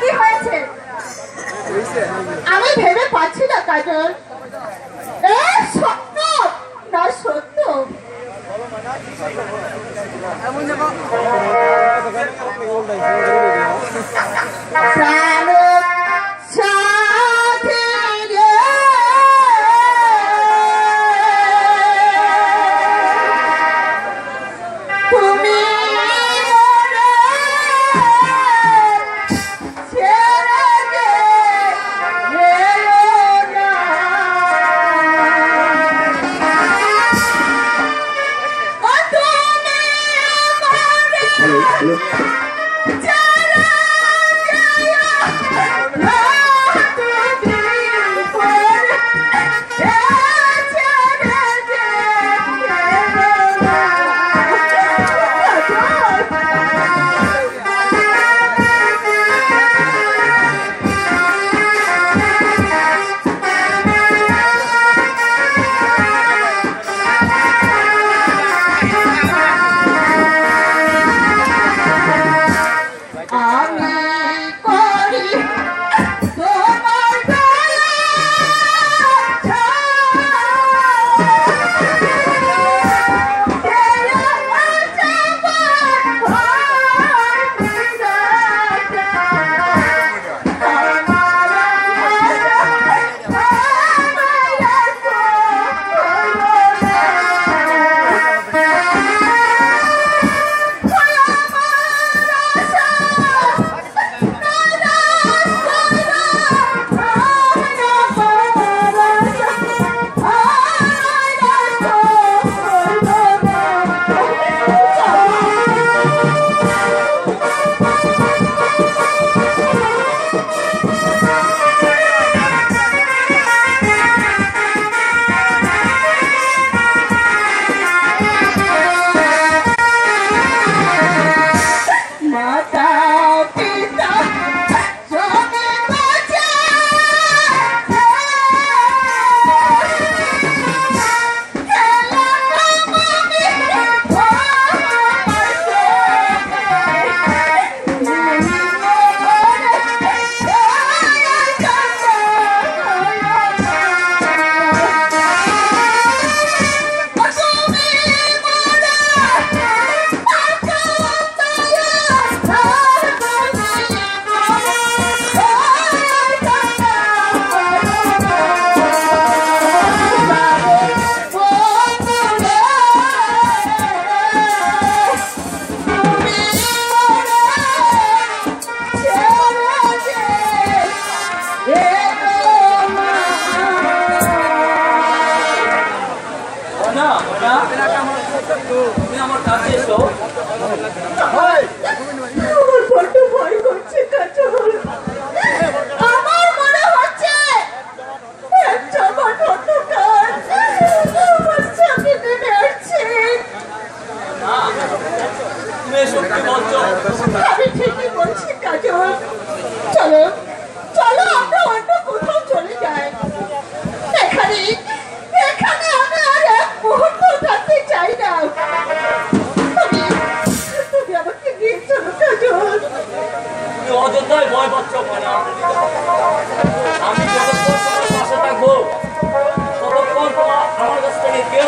কি হয়েছে? আমি ভেবে পাচ্ছি না কাজল। সত্য? না সত্য। Yeah. তুমি আমার কাছে এসো। অযোধ্যায় ভয় পাচ্ছ না আমি যতক্ষণ তোমার পাশে থাকব, ততক্ষণ তোমার আমার কাছ থেকে কেউ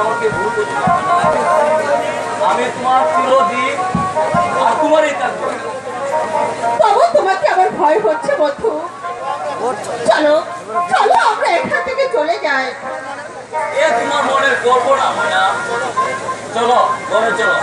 আমাকে ভুল করছ আমি তোমার চিরদিন আর তোমারই থাকব তবু তোমাকে আমার ভয় হচ্ছে বন্ধু? চলো চলো, আমরা এখান থেকে 我们走了，